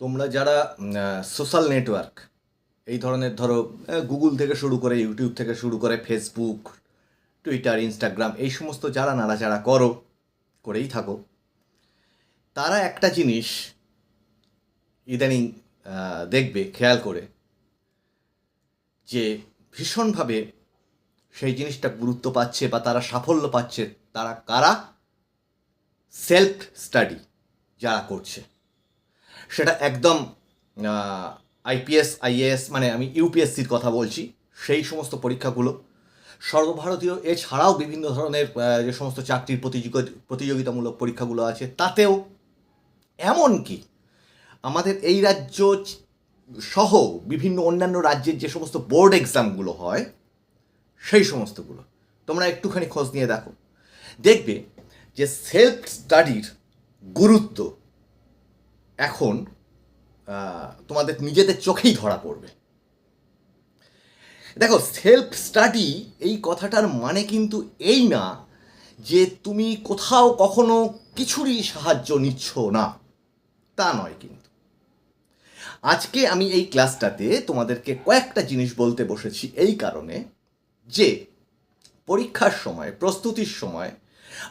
তোমরা যারা social network এই ধরনের ধরো গুগল থেকে শুরু করে ইউটিউব থেকে শুরু করে ফেসবুক টুইটার ইনস্টাগ্রাম এই সমস্ত যারা নাড়াচাড়া করো, করেই থাকো, তারা একটা জিনিস ইদানিং দেখবে, খেয়াল করে, যে ভীষণভাবে সেই জিনিসটা গুরুত্ব পাচ্ছে বা তারা সাফল্য পাচ্ছে তারা কারা? সেলফ স্টাডি যারা করছে। সেটা একদম আইপিএস আইএএস মানে আমি ইউপিএসসির কথা বলছি, সেই সমস্ত পরীক্ষাগুলো। সর্বভারতীয়, এছাড়াও বিভিন্ন ধরনের যে সমস্ত চাকরির প্রতিযোগি- প্রতিযোগিতামূলক পরীক্ষাগুলো আছে, তাতেও এমনকি আমাদের এই রাজ্য সহ বিভিন্ন অন্যান্য রাজ্যের যে সমস্ত বোর্ড এক্সামগুলো হয়, সেই সমস্তগুলো। তোমরা একটুখানি খোঁজ নিয়ে দেখো। দেখবে যে সেলফ স্টাডির গুরুত্ব এখন তোমাদের নিজেদের চোখেই ধরা পড়বে। দেখো সেলফ স্টাডি এই কথাটার মানে কিন্তু এই না যে তুমি কোথাও কখনো কিছুরই সাহায্য নিচ্ছ না। তা নয় কিন্তু। আজকে আমি এই ক্লাসটাতে তোমাদেরকে কয়েকটা জিনিস বলতে বসেছি এই কারণে যে, পরীক্ষার সময়, প্রস্তুতির সময়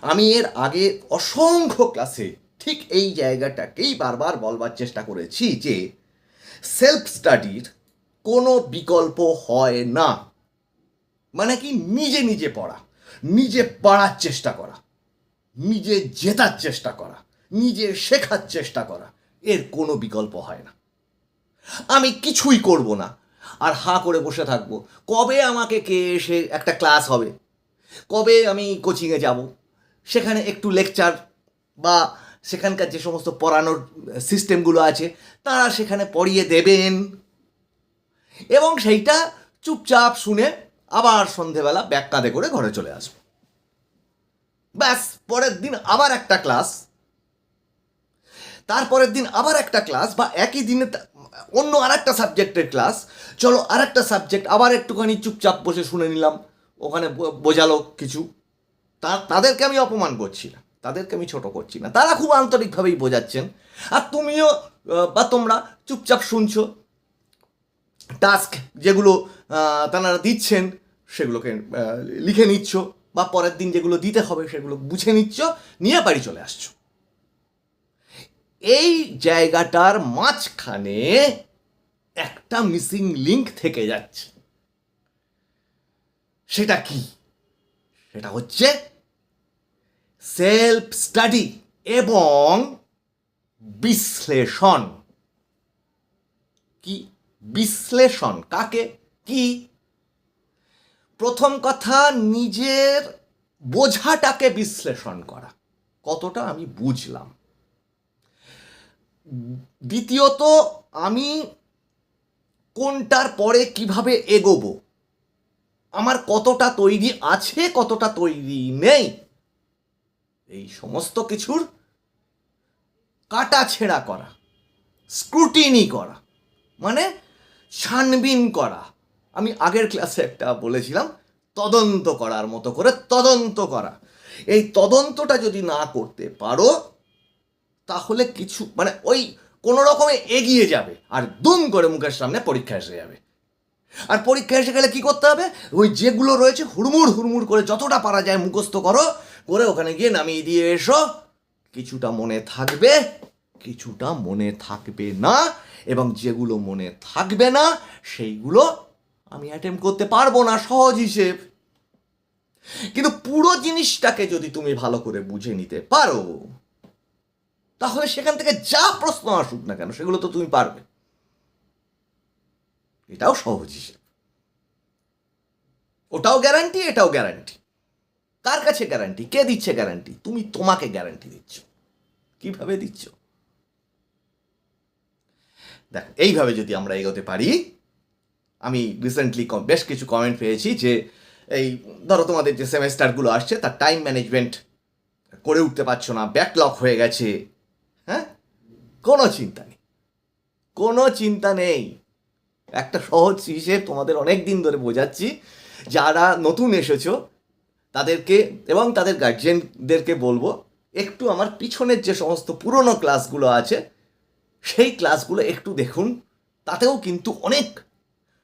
আমি এর আগে অসংখ্য ক্লাসে ঠিক এই জায়গাটাকেই বারবার বলবার চেষ্টা করেছি যে সেলফ স্টাডির কোনো বিকল্প হয় না। মানে কি নিজে নিজে পড়া, নিজে পড়ার চেষ্টা করা, নিজে জেতার চেষ্টা করা, নিজে শেখার চেষ্টা করা, এর কোনো বিকল্প হয় না। আমি কিছুই করব না আর হাঁ করে বসে থাকব। কবে আমাকে কে এসে একটা ক্লাস হবে? কবে আমি কোচিংয়ে যাব? সেখানে একটু লেকচার বা সেখানকার যে সমস্ত পড়ানোর সিস্টেমগুলো আছে, তারা সেখানে পড়িয়ে দেবেন। এবং সেইটা চুপচাপ শুনে আবার সন্ধেবেলা ব্যাগ কাঁধে করে ঘরে চলে আসব। ব্যাস, পরের দিন আবার একটা ক্লাস। তারপরের দিন আবার একটা ক্লাস বা একই দিনে অন্য আর একটা সাবজেক্টের ক্লাস। চলো আর একটা সাবজেক্ট আবার একটুখানি চুপচাপ বসে শুনে নিলাম। ওখানে বোঝালো কিছু। তা তাদেরকে আমি অপমান করছি না। তাদেরকে আমি ছোট করছি না। তারা খুব আন্তরিকভাবেই বোঝাচ্ছেন। আর তুমিও বা তোমরা চুপচাপ শুনছো। টাস্ক যেগুলো তারা দিচ্ছেন, সেগুলোকে লিখে নিচ্ছ, বা পরের দিন যেগুলো দিতে হবে সেগুলো বুঝে নিচ্ছ, নিয়ে বাড়ি চলে আসছো। এই জায়গাটার মাঝখানে একটা মিসিং লিংক থেকে যাচ্ছে। সেটা কি? সেটা হচ্ছে সেলফ স্টাডি এবং বিশ্লেষণ। কি? বিশ্লেষণ। কাকে? কি? প্রথম কথা, নিজের বোঝাটাকে বিশ্লেষণ করা। কতটা আমি বুঝলাম। দ্বিতীয়ত, আমি কোনটার পরে কীভাবে এগোবো? আমার কতটা তৈরি আছে, কতটা তৈরি নেই? এই সমস্ত কিছুর কাটা ছেঁড়া করা স্ক্রুটিনি করা মানে ছানবিন করা। আমি আগের ক্লাসে একটা বলেছিলাম, তদন্ত করার মতো করে তদন্ত করা। এই তদন্তটা যদি না করতে পারো, তাহলে কিছু মানে ওই কোনো রকমে এগিয়ে যাবে আর দুম করে মুখের সামনে পরীক্ষা এসে যাবে। আর পরীক্ষা এসে গেলে কি করতে হবে? ওই যেগুলো রয়েছে, হুড়মুড় হুড়মুড় করে যতটা পারা যায় মুখস্থ করো করে ওখানে গিয়ে নামিয়ে দিয়ে এসো। কিছুটা মনে থাকবে, কিছুটা মনে থাকবে না, এবং যেগুলো মনে থাকবে না, সেইগুলো আমি অ্যাটেম্প করতে পারব না, সহজ হিসেব। কিন্তু পুরো জিনিসটাকে যদি তুমি ভালো করে বুঝে নিতে পারো, তাহলে সেখান থেকে যা প্রশ্ন আসুক না কেন, সেগুলো তো তুমি পারবে। এটাও সহজ হিসেব। ওটাও গ্যারান্টি এটাও গ্যারান্টি কার কাছে গ্যারান্টি কে দিচ্ছে গ্যারান্টি তুমি তোমাকে গ্যারান্টি দিচ্ছ। কীভাবে দিচ্ছ? দেখ, এইভাবে যদি আমরা এগোতে পারি, আমি রিসেন্টলি বেশ কিছু কমেন্ট পেয়েছি যে, এই, ধরো তোমাদের যে সেমেস্টারগুলো আসছে, তার টাইম ম্যানেজমেন্ট করে উঠতে পারছ না ব্যাকলগ হয়ে গেছে। হ্যাঁ? কোনো চিন্তা নেই। কোনো চিন্তা নেই। একটা সহজ হিসেব তোমাদের অনেক দিন ধরে বোঝাচ্ছি, যারা নতুন এসেছ তাদেরকে এবং তাদের গার্জিয়ানদেরকে বলব, একটু আমার পিছনের যে সমস্ত পুরনো ক্লাসগুলো আছে, সেই ক্লাসগুলো একটু দেখুন। তাতেও কিন্তু অনেক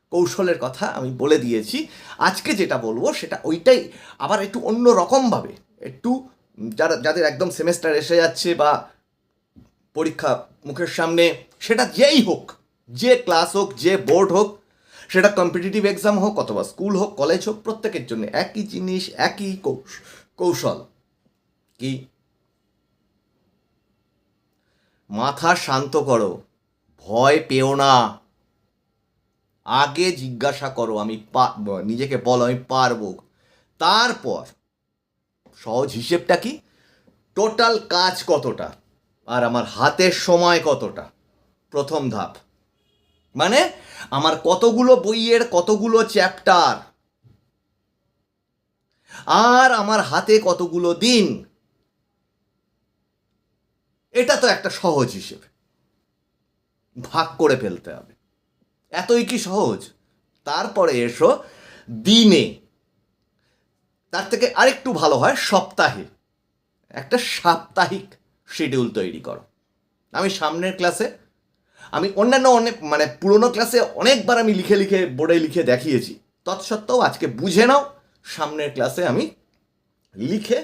কৌশলের কথা আমি বলে দিয়েছি। আজকে যেটা বলব, সেটা ওইটাই। আবার একটু অন্য রকমভাবে, একটু যারা, যাদের একদম সেমেস্টার এসে যাচ্ছে বা পরীক্ষা মুখের সামনে, সেটা যেই হোক, যে ক্লাস হোক, যে বোর্ড হোক সেটা কম্পিটিটিভ এক্সাম হোক অথবা স্কুল হোক কলেজ হোক, প্রত্যেকের জন্য একই জিনিস, একই কৌশ- কৌশল। কি? মাথা শান্ত করো, ভয় পেও না। আগে জিজ্ঞাসা করো, আমি নিজেকে বলো, আমি পারব। তারপর, সহজ হিসেবটা কি? টোটাল কাজ কতটা? আর আমার হাতের সময় কতটা? প্রথম ধাপ। মানে আমার কতগুলো বইয়ের কতগুলো চ্যাপ্টার? আর আমার হাতে কতগুলো দিন? এটা তো একটা সহজ হিসেব। ভাগ করে ফেলতে হবে। এতই কি সহজ? তারপরে এসো দিনে। তার থেকে আরেকটু ভালো হয় সপ্তাহে। একটা সাপ্তাহিক শিডিউল তৈরি করো। আমি সামনের ক্লাসে আমি অন্যান্য অনেক মানে পুরোনো ক্লাসে অনেকবার আমি লিখে লিখে বোর্ডে লিখে দেখিয়েছি। তৎসত্ত্বেও আজকে বুঝে নাও, সামনের ক্লাসে আমি লিখে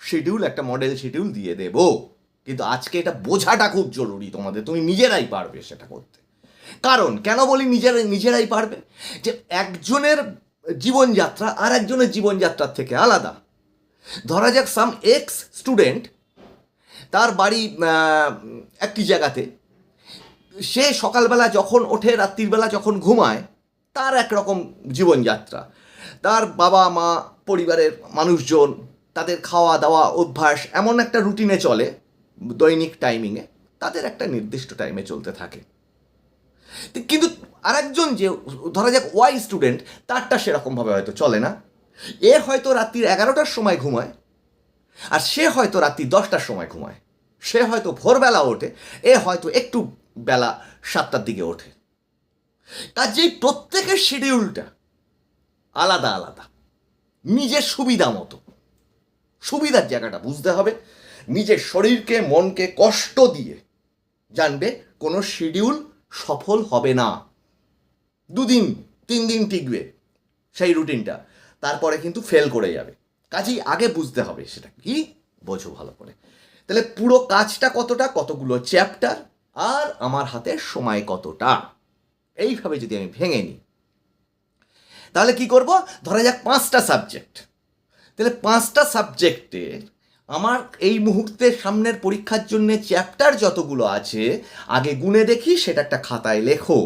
শিডিউল একটা মডেল শিডিউল দিয়ে দেব। কিন্তু আজকে এটা বোঝাটা খুব জরুরি তোমাদের, তুমি নিজেরাই পারবে সেটা করতে। কারণ, কেন বলি নিজেরা, নিজেরাই পারবে? যে একজনের জীবনযাত্রা আর একজনের জীবনযাত্রার থেকে আলাদা। ধরা যাক সাম এক্স স্টুডেন্ট তার বাড়ি একটি জায়গাতে সে সকালবেলা যখন ওঠে, রাত্রিবেলা যখন ঘুমায়, তার একরকম জীবনযাত্রা। তার বাবা, মা, পরিবারের মানুষজন, তাদের খাওয়া দাওয়া অভ্যাস এমন একটা রুটিনে চলে, দৈনিক টাইমিংয়ে তাদের একটা নির্দিষ্ট টাইমে চলতে থাকে। কিন্তু আরেকজন যে, ধরা যাক ওয়াই স্টুডেন্ট তারটা সেরকমভাবে হয়তো চলে না। এ হয়তো রাত্রির এগারোটার সময় ঘুমায়, আর সে হয়তো রাত্রি দশটার সময় ঘুমায়। সে হয়তো ভোরবেলা ওঠে, এ হয়তো একটু বেলা সাতটার দিকে ওঠে। কাজেই প্রত্যেকের শিডিউলটা আলাদা আলাদা। নিজের সুবিধা মতো। সুবিধার জায়গাটা বুঝতে হবে। নিজের শরীরকে, মনকে কষ্ট দিয়ে জানবে কোনো শিডিউল সফল হবে না। দুদিন তিন দিন টিকবে সেই রুটিনটা তারপরে কিন্তু ফেল করে যাবে। কাজেই আগে বুঝতে হবে সেটা। কি? বোঝো ভালো করে। তাহলে পুরো কাজটা কতটা? কতগুলো চ্যাপ্টার আর আমার হাতে সময় কতটা? এইভাবে যদি আমি ভেঙে নিই, তাহলে কি করব? ধরা যাক পাঁচটা সাবজেক্ট তাহলে পাঁচটা সাবজেক্টে আমার এই মুহূর্তে সামনের পরীক্ষার জন্য চ্যাপ্টার যতগুলো আছে, আগে গুনে দেখি, সেটা একটা খাতায় লেখো।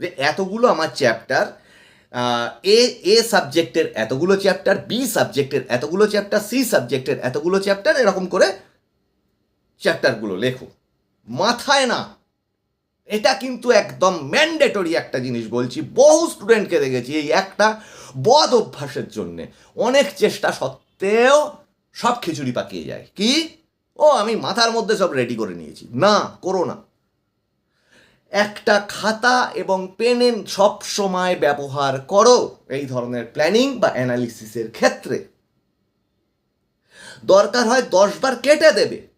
যে এতগুলো আমার চ্যাপ্টার এ এ সাবজেক্টের এতগুলো চ্যাপ্টার বি সাবজেক্টের এতগুলো চ্যাপ্টার সি সাবজেক্টের এতগুলো চ্যাপ্টার এরকম করে চ্যাপ্টারগুলো লেখো। মাথায় না। এটা কিন্তু একদম ম্যান্ডেটরি একটা জিনিস বলছি। বহু স্টুডেন্টকে দেখেছি এই একটা বদ অভ্যাসের জন্যে। অনেক চেষ্টা সত্ত্বেও সব খিচুড়ি পাকিয়ে যায়। কি? ও, আমি মাথার মধ্যে সব রেডি করে নিয়েছি। না, করো না। একটা খাতা এবং পেন সব সময় ব্যবহার করো এই ধরনের প্ল্যানিং বা অ্যানালিসিসের ক্ষেত্রে। দরকার হয় দশবার কেটে দেবে।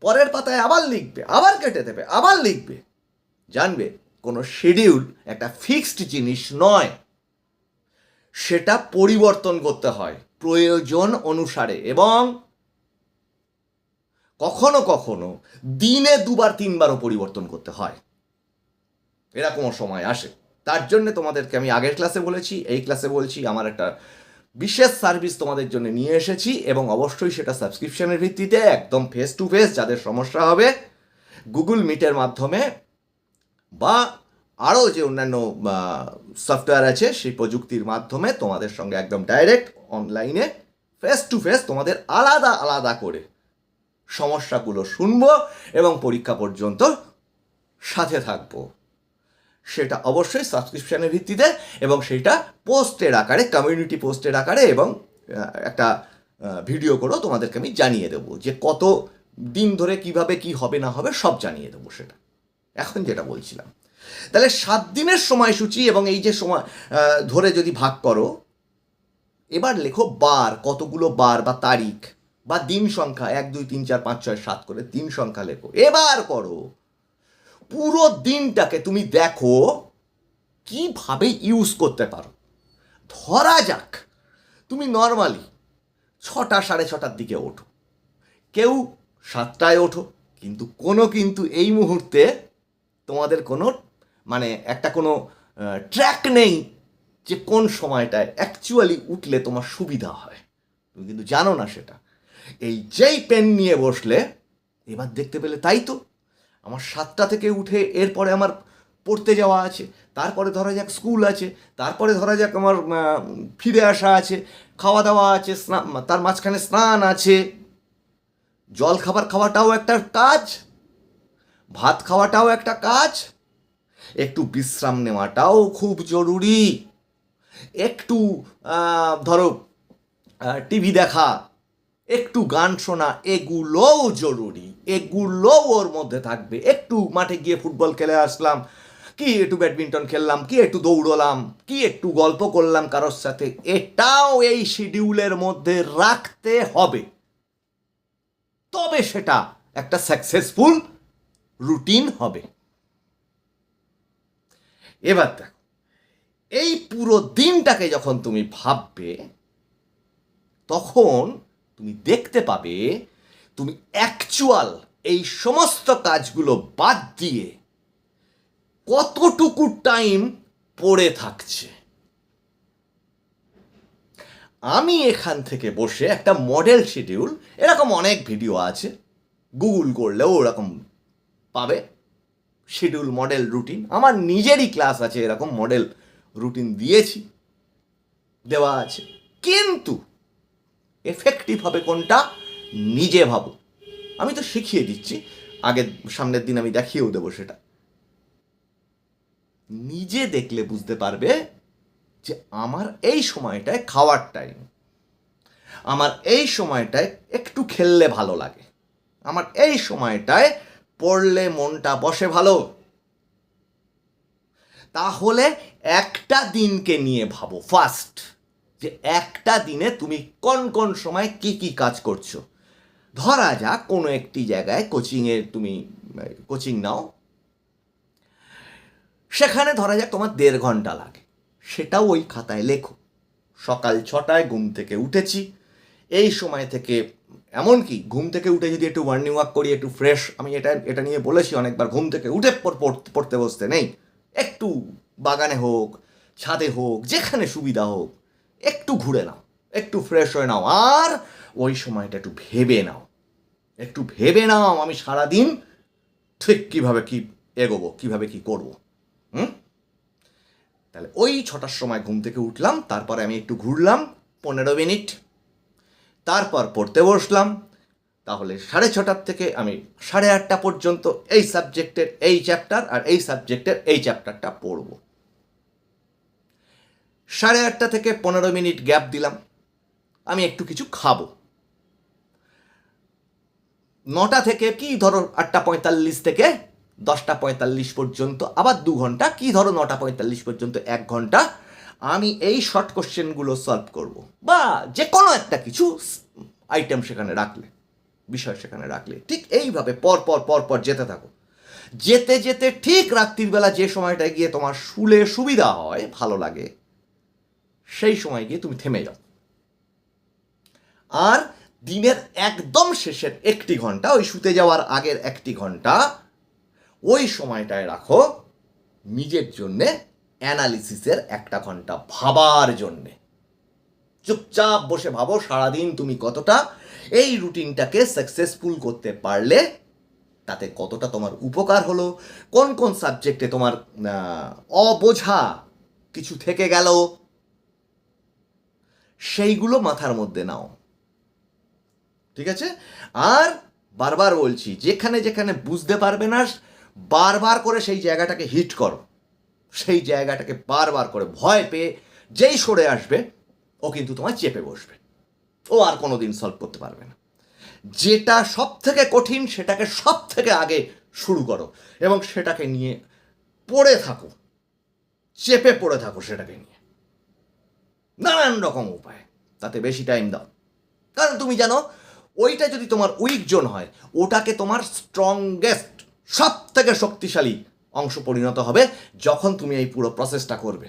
পরের পাতায় আবার লিখবে, আবার কেটে দেবে, আবার লিখবে। জানবে, কোনো শিডিউল একটা ফিক্সড জিনিস নয়। সেটা পরিবর্তন করতে হয় প্রয়োজন অনুসারে এবং কখনো কখনো দিনে দুবার, তিনবারও পরিবর্তন করতে হয়। এরকমও সময় আসে। তার জন্য তোমাদেরকে আমি আগের ক্লাসে বলেছি, এই ক্লাসে বলছি, আমার একটা বিশেষ সার্ভিস তোমাদের জন্য নিয়ে এসেছি এবং অবশ্যই সেটা সাবস্ক্রিপশনের ভিত্তিতে একদম ফেস টু ফেস যাদের সমস্যা হবে গুগল মিটের মাধ্যমে বা আরও যে অন্যান্য সফটওয়্যার আছে সেই প্রযুক্তির মাধ্যমে তোমাদের সঙ্গে একদম ডাইরেক্ট অনলাইনে ফেস টু ফেস তোমাদের আলাদা আলাদা করে সমস্যাগুলো শুনব এবং পরীক্ষা পর্যন্ত সাথে থাকব। সেটা অবশ্যই সাবস্ক্রিপশানের ভিত্তিতে এবং সেটা পোস্টের আকারে কমিউনিটি পোস্টের আকারে এবং একটা ভিডিও করেও তোমাদেরকে আমি জানিয়ে দেবো যে কত দিন ধরে কীভাবে কি হবে না হবে সব জানিয়ে দেবো সেটা। এখন যেটা বলছিলাম। তাহলে সাত দিনের সময়সূচি এবং এই যে সময় ধরে যদি ভাগ করো, এবার লেখো বার, কতগুলো বার বা তারিখ বা দিন সংখ্যা, এক, দুই, তিন, চার, পাঁচ, ছয়, সাত করে দিন সংখ্যা লেখো। এবার করো। পুরো দিনটাকে তুমি দেখো, কীভাবে ইউজ করতে পারো। ধরা যাক, তুমি নর্মালি ছটা, সাড়ে ছটার দিকে ওঠো। কেউ সাতটায় ওঠো, কিন্তু কোনো কিন্তু এই মুহূর্তে তোমাদের কোনো মানে একটা কোনো ট্র্যাক নেই যে কোন সময়টায় অ্যাকচুয়ালি উঠলে তোমার সুবিধা হয়। তুমি কিন্তু জানো না সেটা। এই যেই পেন নিয়ে বসলে, এবার দেখতে পেলে তাই তো। আমার সাতটা থেকে উঠে এরপরে আমার পড়তে যাওয়া আছে, তারপরে ধরা যাক স্কুল আছে, তারপরে ধরা যাক আমার ফিরে আসা আছে, খাওয়া দাওয়া আছে স্নান তার মাঝখানে স্নান আছে। জল খাবার খাওয়াটাও একটা কাজ, ভাত খাওয়াটাও একটা কাজ, একটু বিশ্রাম নেওয়াটাও খুব জরুরি। একটু ধরো টিভি দেখা একটু গান শোনা, এগুলোও জরুরি। এগুলোও ওর মধ্যে থাকবে। একটু মাঠে গিয়ে ফুটবল খেলে আসলাম, কি একটু ব্যাডমিন্টন খেললাম, কি একটু দৌড়লাম, কি একটু গল্প করলাম কারোর সাথে, এটাও এই শিডিউলের মধ্যে রাখতে হবে। তবে সেটা একটা সাকসেসফুল রুটিন হবে। এবার দেখো, এই পুরো দিনটাকে যখন তুমি ভাববে, তখন তুমি দেখতে পাবে, তুমি অ্যাকচুয়াল এই সমস্ত কাজগুলো বাদ দিয়ে কতটুকু টাইম পড়ে থাকছে। আমি এখান থেকে বসে একটা মডেল শিডিউল এরকম অনেক ভিডিও আছে গুগল করলেও ওরকম পাবে। শিডিউল মডেল রুটিন আমার নিজেরই ক্লাস আছে, এরকম মডেল রুটিন দিয়েছি, দেওয়া আছে। কিন্তু এফেক্টিভ হবে কোনটা নিজে ভাবো। আমি তো শিখিয়ে দিচ্ছি, আগের, সামনের দিন আমি দেখিয়েও দেবো সেটা। নিজে দেখলে বুঝতে পারবে যে আমার এই সময়টায় খাওয়ার টাইম আমার এই সময়টায় একটু খেললে ভালো লাগে, আমার এই সময়টায় পড়লে মনটা বসে ভালো। তাহলে একটা দিনকে নিয়ে ভাবো ফার্স্ট যে একটা দিনে তুমি কোন কোন সময় কি কি কাজ করছ? ধরা যাক কোনো একটি জায়গায় কোচিংয়ে তুমি কোচিং নাও। সেখানে ধরা যাক তোমার দেড় ঘণ্টা লাগে। সেটাও ওই খাতায় লেখো। সকাল ছটায় ঘুম থেকে উঠেছি। এই সময় থেকে, এমনকি ঘুম থেকে উঠে যদি একটু মর্নিং ওয়াক করি, একটু ফ্রেশ আমি এটা এটা নিয়ে বলেছি অনেকবার, ঘুম থেকে উঠে পড়তে বসতে নেই। একটু বাগানে হোক, ছাদে হোক, যেখানে সুবিধা হোক। একটু ঘুরে নাও, একটু ফ্রেশ হয়ে নাও, আর ওই সময়টা একটু ভেবে নাও, একটু ভেবে নাও আমি সারাদিন ঠিক কীভাবে কি এগোবো, কীভাবে কি করব, হুম? তাহলে ওই ছটার সময় ঘুম থেকে উঠলাম, তারপরে আমি একটু ঘুরলাম, পনেরো মিনিট, তারপর পড়তে বসলাম, তাহলে সাড়ে ছটার থেকে আমি সাড়ে আটটা পর্যন্ত এই সাবজেক্টের এই চ্যাপ্টার আর এই সাবজেক্টের এই চ্যাপ্টারটা পড়ব। সাড়ে আটটা থেকে পনেরো মিনিট গ্যাপ দিলাম। আমি একটু কিছু খাব। নটা থেকে কি ধরো আটটা পঁয়তাল্লিশ থেকে দশটা পঁয়তাল্লিশ পর্যন্ত, আবার দু ঘণ্টা, কি ধরো নটা পঁয়তাল্লিশ পর্যন্ত, এক ঘণ্টা, আমি এই শর্ট কোশ্চেনগুলো সলভ করব। বা যে কোনো একটা কিছু আইটেম সেখানে রাখলে, বিষয় সেখানে রাখলে, ঠিক এইভাবে পর পর পর পর যেতে থাকো। যেতে যেতে ঠিক রাত্রির বেলা যে সময়টায় গিয়ে তোমার শুলে সুবিধা হয়, ভালো লাগে। সেই সময় গিয়ে তুমি থেমে যাও। আর দিনের একদম শেষের একটি ঘণ্টা, ওই শুতে যাওয়ার আগের একটি ঘণ্টা, ওই সময়টায় রাখো নিজের জন্যে অ্যানালিসিসের একটা ঘণ্টা ভাবার জন্যে। চুপচাপ বসে ভাবো সারাদিন তুমি কতটা এই রুটিনটাকে সাকসেসফুল করতে পারলে, তাতে কতটা তোমার উপকার হলো, কোন কোন সাবজেক্টে তোমার অবোঝা কিছু থেকে গেল সেইগুলো মাথার মধ্যে নাও। ঠিক আছে? আর বারবার বলছি, যেখানে যেখানে বুঝতে পারবে না, বারবার করে সেই জায়গাটাকে হিট করো। সেই জায়গাটাকে বারবার করে ভয় পেয়ে যেই সরে আসবে, ও কিন্তু তোমায় চেপে বসবে। ও আর কোনো দিন সলভ করতে পারবে না। যেটা সব থেকে কঠিন, সেটাকে সব থেকে আগে শুরু করো এবং সেটাকে নিয়ে পড়ে থাকো। চেপে পড়ে থাকো সেটাকে নিয়ে। নানান রকম উপায়। তাতে বেশি টাইম দাও। কারণ তুমি জানো, ওইটা যদি তোমার উইক জোন হয়, ওটাকে তোমার স্ট্রংগেস্ট সব থেকে শক্তিশালী অংশ পরিণত হবে যখন তুমি এই পুরো প্রসেসটা করবে।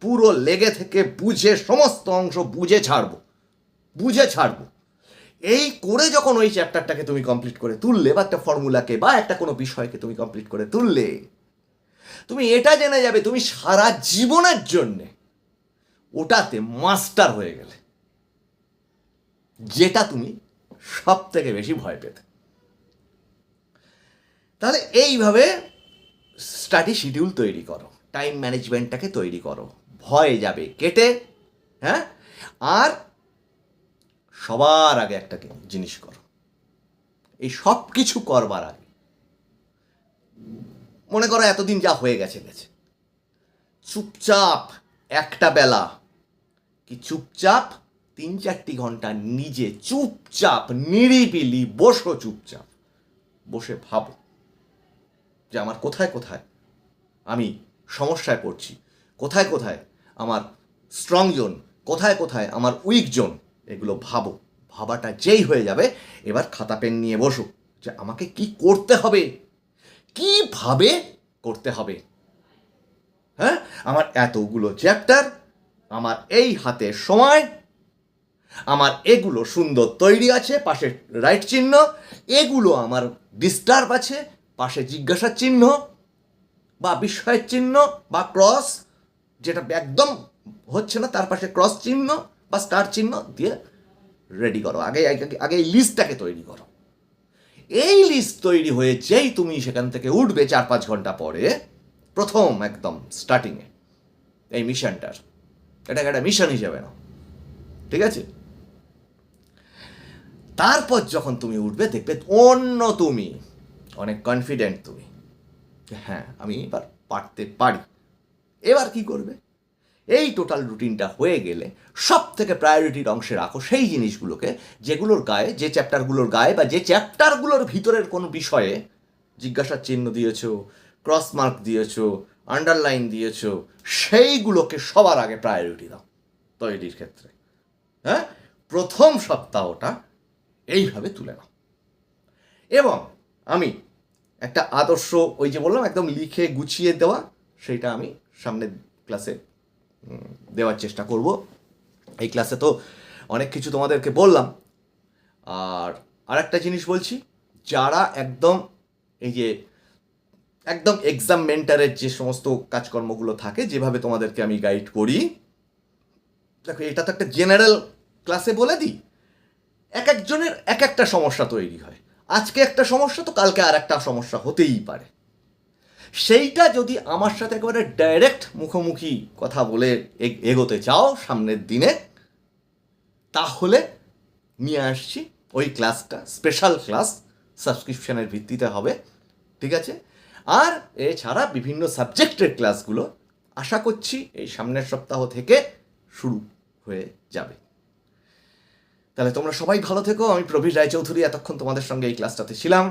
পুরো লেগে থেকে বুঝে, সমস্ত অংশ বুঝে ছাড়বো। বুঝে ছাড়বো। এই করে যখন ওই চ্যাপ্টারটাকে তুমি কমপ্লিট করে তুললে, বা একটা ফর্মুলাকে বা একটা কোনো বিষয়কে তুমি কমপ্লিট করে তুললে, তুমি এটা জেনে যাবে তুমি সারা জীবনের জন্যে ওটাতে মাস্টার হয়ে গেলে, যেটা তুমি সব থেকে বেশি ভয় পেতে। তাহলে এইভাবে স্টাডি শিডিউল তৈরি করো টাইম ম্যানেজমেন্টটাকে তৈরি করো, ভয় যাবে, কেটে হ্যাঁ? আর সবার আগে একটা জিনিস করো। এই সব কিছু করবার আগে, মনে করো এতদিন যা হয়ে গেছে গেছে। চুপচাপ একটা বেলা কি চুপচাপ? তিন চারটি ঘণ্টা নিজে চুপচাপ, নিরিবিলি বসো চুপচাপ। বসে ভাবো যে আমার কোথায় কোথায় আমি সমস্যায় পড়ছি? কোথায় কোথায় আমার স্ট্রং জোন কোথায় কোথায় আমার উইক জোন এগুলো ভাবো। ভাবাটা যেই হয়ে যাবে, এবার খাতা পেন নিয়ে বসো যে আমাকে কি করতে হবে? কীভাবে করতে হবে? হ্যাঁ? আমার এতগুলো চ্যাপ্টার আমার এই হাতে সময়, আমার এগুলো সুন্দর তৈরি আছে, পাশে রাইট চিহ্ন, এগুলো আমার ডিস্টার্ব আছে, পাশে জিজ্ঞাসার চিহ্ন বা বিস্ময়ের চিহ্ন বা ক্রস যেটা একদম হচ্ছে না, তার পাশে ক্রস চিহ্ন বা স্টার চিহ্ন দিয়ে রেডি করো। আগে, আগে- এই লিস্টটাকে তৈরি করো। এই লিস্ট তৈরি হয়ে যেই তুমি সেখান থেকে উঠবে চার পাঁচ ঘণ্টা পরে, প্রথম একদম স্টার্টিংয়ে এই মিশনটার এটাকে একটা মিশন হিসেবে নাও। ঠিক আছে? তারপর যখন তুমি উঠবে, দেখবে অন্য তুমি, অনেক কনফিডেন্ট তুমি হ্যাঁ আমি এবার পারতে পারি। এবার কি করবে? এই টোটাল রুটিনটা হয়ে গেলে সব থেকে প্রায়োরিটির অংশে রাখো সেই জিনিসগুলোকে, যেগুলোর গায়ে, যে চ্যাপ্টারগুলোর গায়ে বা যে চ্যাপ্টারগুলোর ভিতরের কোনো বিষয়ে জিজ্ঞাসার চিহ্ন দিয়েছ ক্রস মার্ক দিয়েছ আন্ডারলাইন দিয়েছ, সেইগুলোকে সবার আগে প্রায়োরিটি দাও তৈরির ক্ষেত্রে। হ্যাঁ? প্রথম সপ্তাহটা এইভাবে তুলে নাও। এবং আমি একটা আদর্শ ওই যে বললাম, একদম লিখে গুছিয়ে দেওয়া, সেইটা আমি সামনের ক্লাসে দেওয়ার চেষ্টা করব। এই ক্লাসে তো অনেক কিছু তোমাদেরকে বললাম। আর আরেকটা জিনিস বলছি, যারা একদম এই যে একদম এক্সাম মেন্টারের যে সমস্ত কাজকর্মগুলো থাকে, যেভাবে তোমাদেরকে আমি গাইড করি, দেখো এটা তো একটা জেনারেল ক্লাসে বলে দিই, এক একজনের এক একটা সমস্যা তৈরি হয়। আজকে একটা সমস্যা, তো কালকে আর একটা সমস্যা হতেই পারে। সেইটা যদি আমার সাথে একেবারে ডাইরেক্ট মুখোমুখি কথা বলে এগ- এগোতে চাও সামনের দিনে, তাহলে নিয়ে আসছি ওই ক্লাসটা স্পেশাল ক্লাস সাবস্ক্রিপশনের ভিত্তিতে হবে, ঠিক আছে? আর এছাড়া বিভিন্ন সাবজেক্টের ক্লাসগুলো আশা করছি এই সামনের সপ্তাহ থেকে শুরু হয়ে যাবে। তাহলে তোমরা সবাই ভালো থেকো। আমি প্রবীর রায়চৌধুরী, এতক্ষণ তোমাদের সঙ্গে এই ক্লাসটাতে ছিলাম।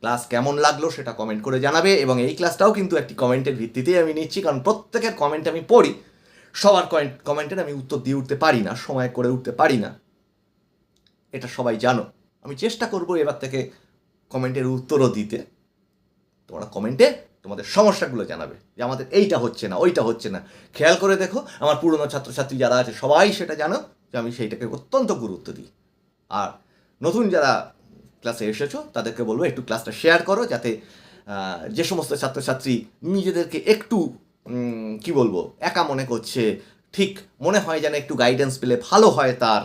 ক্লাস কেমন লাগল সেটা কমেন্ট করে জানাবে এবং এই ক্লাসটাও কিন্তু একটি কমেন্টের ভিত্তিতেই আমি নিচ্ছি, কারণ প্রত্যেকের কমেন্ট আমি পড়ি। সবার কমেন্টের আমি উত্তর দিয়ে উঠতে পারি না, সময় করে উঠতে পারি না। এটা সবাই জানো। আমি চেষ্টা করব এবার থেকে কমেন্টের উত্তরও দিতে। তোমরা কমেন্টে তোমাদের সমস্যাগুলো জানাবে যে আমাদের এইটা হচ্ছে না, ওইটা হচ্ছে না। খেয়াল করে দেখো, আমার পুরনো ছাত্রছাত্রী যারা আছে, সবাই সেটা জানো যে আমি সেইটাকে অত্যন্ত গুরুত্ব দিই। আর নতুন যারা ক্লাসে এসেছ, তাদেরকে বলব একটু ক্লাসটা শেয়ার করো যাতে যে সমস্ত ছাত্রছাত্রী নিজেদেরকে একটু কি বলব, একা মনে করছে, ঠিক মনে হয় যেন একটু গাইডেন্স পেলে ভালো হয় তার,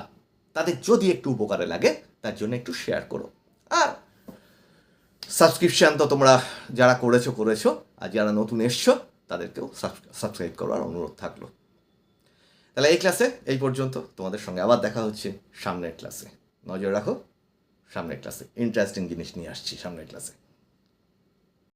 তাদের যদি একটু উপকারে লাগে, তার জন্য একটু শেয়ার করো। আর সাবস্ক্রিপশান তো তোমরা যারা করেছ করেছ। আর যারা নতুন এসছো, তাদেরকেও সাবস্ক্রাইব করার অনুরোধ থাকল। তাহলে এই ক্লাসে এই পর্যন্ত। তোমাদের সঙ্গে আবার দেখা হচ্ছে সামনের ক্লাসে নজর রাখো, সামনের ক্লাসে ইন্টারেস্টিং জিনিস নিয়ে আসছি সামনের ক্লাসে